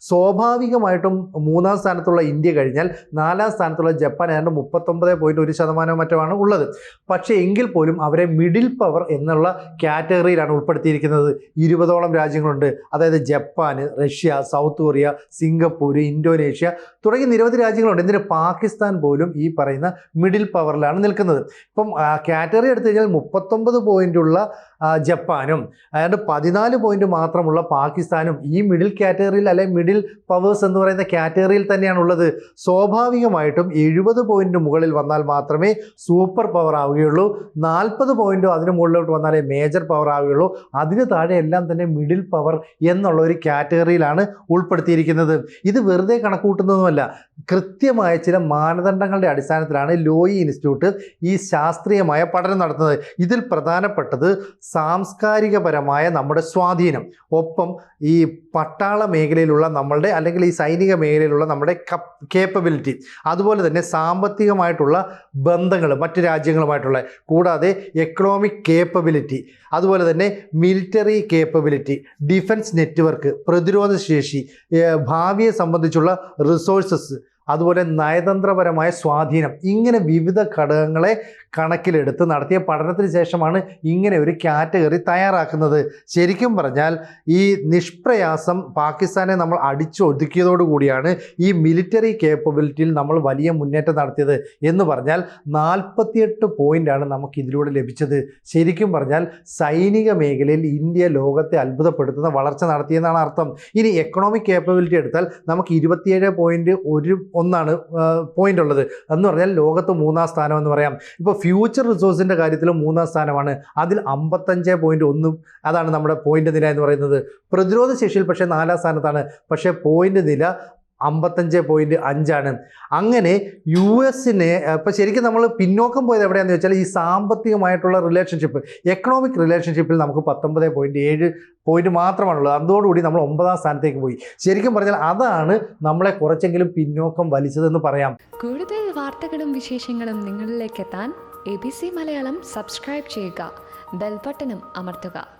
സ്വാഭാവികമായിട്ടും മൂന്നാം സ്ഥാനത്തുള്ള ഇന്ത്യ കഴിഞ്ഞാൽ നാലാം സ്ഥാനത്തുള്ള ജപ്പാൻ ഏതാണ്ട് മുപ്പത്തൊമ്പത് പോയിന്റ് ഒരു ശതമാനം മറ്റുമാണ് ഉള്ളത്. പക്ഷേ എങ്കിൽ പോലും അവരെ മിഡിൽ പവർ എന്നുള്ള കാറ്റഗറിയിലാണ് ഉൾപ്പെടുത്തിയിരിക്കുന്നത്. ഇരുപതോളം രാജ്യങ്ങളുണ്ട്. അതായത് Japan Russia South Korea Singapore Indonesia തുടങ്ങിയ നിരവധി രാജ്യങ്ങളുണ്ട്. എന്തിന് പാകിസ്ഥാൻ പോലും ഈ പറയുന്ന മിഡിൽ പവറിലാണ് നിൽക്കുന്നത്. ഇപ്പം കാറ്റഗറി എടുത്തു കഴിഞ്ഞാൽ മുപ്പത്തൊമ്പത് പോയിന്റുള്ള ആ, ജപ്പാനും. അതായത് പതിനാല് പോയിന്റ് മാത്രമുള്ള പാകിസ്ഥാനും ഈ മിഡിൽ കാറ്റഗറിയിൽ അല്ലെ മിഡിൽ പവേഴ്സ് എന്ന് പറയുന്ന കാറ്റഗറിയിൽ തന്നെയാണ് ഉള്ളത് സ്വാഭാവികമായിട്ടും എഴുപത് പോയിന്റ് മുകളിൽ വന്നാൽ മാത്രമേ സൂപ്പർ പവർ ആവുകയുള്ളൂ. നാൽപ്പത് പോയിന്റോ അതിന് മുകളിലോട്ട് വന്നാലേ മേജർ പവർ ആവുകയുള്ളൂ. അതിന് താഴെ എല്ലാം തന്നെ മിഡിൽ പവർ എന്നുള്ള ഒരു കാറ്റഗറിയിലാണ് ഉൾപ്പെടുത്തിയിരിക്കുന്നത്. ഇത് വെറുതെ കണക്കൂട്ടുന്നതുമല്ല കൃത്യമായ ചില മാനദണ്ഡങ്ങളുടെ അടിസ്ഥാനത്തിലാണ് ലോയി ഇൻസ്റ്റിറ്റ്യൂട്ട് ഈ ശാസ്ത്രീയമായ പഠനം നടത്തുന്നത്. ഇതിൽ പ്രധാനപ്പെട്ടത് സാംസ്കാരികപരമായ നമ്മുടെ സ്വാധീനം. ഒപ്പം ഈ പട്ടാള മേഖലയിലുള്ള നമ്മളുടെ അല്ലെങ്കിൽ ഈ സൈനിക മേഖലയിലുള്ള നമ്മുടെ കേപ്പബിലിറ്റി അതുപോലെ തന്നെ സാമ്പത്തികമായിട്ടുള്ള ബന്ധങ്ങൾ മറ്റ് രാജ്യങ്ങളുമായിട്ടുള്ള കൂടാതെ എക്കണോമിക് കേപ്പബിലിറ്റി അതുപോലെ തന്നെ മിലിറ്ററി കേപ്പബിലിറ്റി ഡിഫൻസ് നെറ്റ്വർക്ക് പ്രതിരോധ ശേഷി ഭാവിയെ സംബന്ധിച്ചുള്ള റിസോഴ്സസ് അതുപോലെ നയതന്ത്രപരമായ സ്വാധീനം. ഇങ്ങനെ വിവിധ ഘടകങ്ങളെ കണക്കിലെടുത്ത് നടത്തിയ പഠനത്തിന് ശേഷമാണ് ഇങ്ങനെ ഒരു കാറ്റഗറി തയ്യാറാക്കുന്നത്. ശരിക്കും പറഞ്ഞാൽ ഈ നിഷ്പ്രയാസം പാകിസ്ഥാനെ നമ്മൾ അടിച്ചൊതുക്കിയതോടുകൂടിയാണ് ഈ മിലിറ്ററി കേപ്പബിലിറ്റിയിൽ നമ്മൾ വലിയ മുന്നേറ്റം നടത്തിയത് എന്ന് പറഞ്ഞാൽ നാൽപ്പത്തിയെട്ട് പോയിന്റാണ് നമുക്ക് ഇതിലൂടെ ലഭിച്ചത്. ശരിക്കും പറഞ്ഞാൽ സൈനിക മേഖലയിൽ ഇന്ത്യ ലോകത്തെ അത്ഭുതപ്പെടുത്തുന്ന വളർച്ച നടത്തിയെന്നാണ് അർത്ഥം. ഇനി എക്കണോമിക് കേപ്പബിലിറ്റി എടുത്താൽ നമുക്ക് ഇരുപത്തിയേഴ് പോയിന്റ് ഒരു ഒന്നാണ് പോയിന്റ് ഉള്ളത്. എന്ന് പറഞ്ഞാൽ ലോകത്ത് മൂന്നാം സ്ഥാനം എന്ന് പറയാം. ഇപ്പോൾ ഫ്യൂച്ചർ റിസോഴ്സിന്റെ കാര്യത്തിൽ മൂന്നാം സ്ഥാനമാണ്. അതിൽ അമ്പത്തഞ്ച് പോയിന്റ് ഒന്നും അതാണ് നമ്മുടെ പോയിന്റ് നില എന്ന് പറയുന്നത്. പ്രതിരോധ ശേഷിയിൽ പക്ഷേ നാലാം സ്ഥാനത്താണ്. പക്ഷേ പോയിന്റ് നില അമ്പത്തഞ്ച് പോയിന്റ് അഞ്ചാണ്. അങ്ങനെ യു എസിനെ ഇപ്പം ശരിക്കും നമ്മൾ പിന്നോക്കം പോയത് എവിടെയാണെന്ന് വെച്ചാൽ ഈ സാമ്പത്തികമായിട്ടുള്ള റിലേഷൻഷിപ്പ് എക്കണോമിക് റിലേഷൻഷിപ്പിൽ നമുക്ക് പത്തൊമ്പത് പോയിന്റ് ഏഴ് പോയിന്റ് മാത്രമാണുള്ളത്. അതോടുകൂടി നമ്മൾ ഒമ്പതാം സ്ഥാനത്തേക്ക് പോയി. ശരിക്കും പറഞ്ഞാൽ അതാണ് നമ്മളെ കുറച്ചെങ്കിലും പിന്നോക്കം വലിച്ചതെന്ന് പറയാം. കൂടുതൽ വാർത്തകളും വിശേഷങ്ങളും നിങ്ങളിലേക്ക് എത്താൻ A B C Malayalam subscribe ചെയ്യുക. ബെൽബട്ടനും അമർത്തുക.